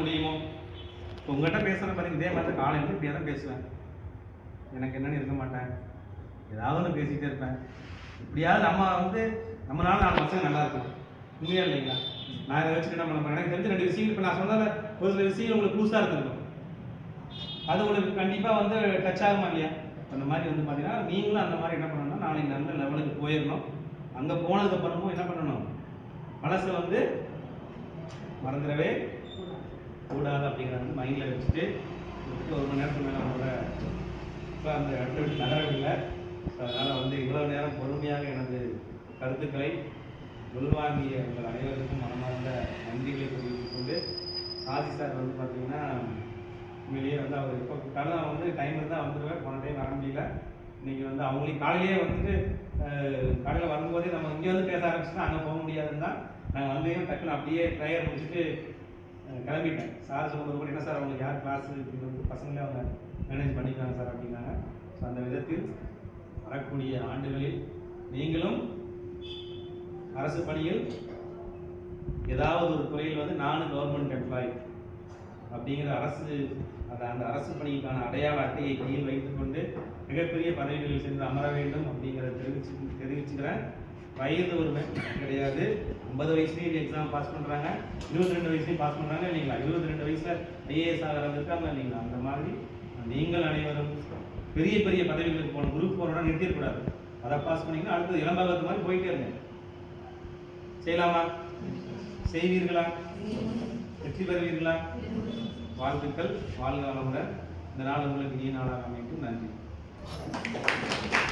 முடியுமோ? இப்போ உங்கள்கிட்ட பேசுகிற பாருங்க இதே மாதிரி காலையில் இப்படியே தான் பேசுவேன். எனக்கு என்னன்னு இருக்க மாட்டேன். ஏதாவது ஒன்று பேசிக்கிட்டே இருப்பேன். இப்படியாவது நம்ம வந்து நம்மளால நாலு பசங்க நல்லா இருக்கும் உண்மையா இல்லைங்களா? நான் இதை வச்சுக்கிட்ட நம்ம எனக்கு தெரிஞ்ச ரெண்டு விஷயங்கள் இப்போ நான் சொன்னதில் ஒரு சில விஷயங்கள் உங்களுக்கு புதுசாக இருந்திருக்கும். அது உங்களுக்கு கண்டிப்பாக வந்து டச் ஆகுமா இல்லையா? அந்த மாதிரி வந்து பார்த்தீங்கன்னா நீங்களும் அந்த மாதிரி என்ன பண்ணணும்னா நாளைக்கு நல்ல லெவலுக்கு போயிடணும் அங்கே போனதுக்கப்புறமும் என்ன பண்ணணும்? மனசை வந்து மறந்துடவே கூடாது அப்படிங்கிறத வந்து மைண்டில் வச்சுட்டு ஒரு மணி நேரத்துக்கு மேலே உங்களோட இப்போ அந்த இடத்த விட்டு நகரவில்லை. அதனால் வந்து இவ்வளோ நேரம் பொறுமையாக எனது கருத்துக்களை உள்வாங்கிய உங்கள் அனைவருக்கும் மனமார்ந்த நன்றிகளை தெரிவித்துக் கொண்டு காசி சார் வந்து பார்த்தீங்கன்னா உண்மையிலேயே வந்து அவர் எப்போ கூப்பிட்டாலும் வந்து டைம் இருந்தால் வந்துடுவேன் போன டைம் வர முடியல. இன்றைக்கி வந்து அவங்களையும் காலையிலேயே வந்துட்டு காலையில் வரும்போதே நம்ம இங்கே வந்து பேச ஆரம்பிச்சுன்னா அங்கே போக முடியாதுன்னு தான் நாங்கள் வந்து டக்குன்னு அப்படியே ட்ரையர் முடிச்சுட்டு கிளம்பிட்டேன். சார் சொல்லும்போது கூட என்ன சார் அவங்களுக்கு யார் கிளாஸ் பசங்களே அவங்க மேனேஜ் பண்ணிக்கிறாங்க சார் அப்படின்னாங்க. ஸோ அந்த விதத்தில் வரக்கூடிய ஆண்டுகளில் நீங்களும் அரசு பணியில் ஏதாவது ஒரு துறையில் வந்து நானும் கவர்மெண்ட் எம்ப்ளாய் அப்படிங்கிற அரசு அந்த அந்த அரசு பணிக்கான அடையாள அட்டையை கையில் வைத்துக்கொண்டு மிகப்பெரிய பதவிகளில் சென்று அமர வேண்டும் அப்படிங்கிறத தெரிவிச்சு தெரிவிச்சுக்கிறேன். வயது ஒரு கிடையாது. ஐம்பது வயசுலேயும் எக்ஸாம் பாஸ் பண்ணுறாங்க இருபத்தி ரெண்டு வயசுலேயும் பாஸ் பண்ணுறாங்க இல்லைங்களா? இருபத்தி ரெண்டு வயசில் ஐஏஎஸ் ஆகிறவங்க இருக்காங்க இல்லைங்களா? அந்த மாதிரி நீங்கள் அனைவரும் பெரிய பெரிய பதவிகளுக்கு போகணும் குரூப் போகிறோட நிறுத்திடக்கூடாது அதை பாஸ் பண்ணீங்கன்னா அடுத்தது இளம்பாகத்து மாதிரி போயிட்டே இருங்க. செய்யலாமா? செய்வீர்களா? வெற்றி பெறுவீர்களா? வாழ்த்துக்கள். வாழ்க வளமுடன். இந்த நாள் உங்களுக்கு இனிய நாளாக அமைக்கும் நன்றி.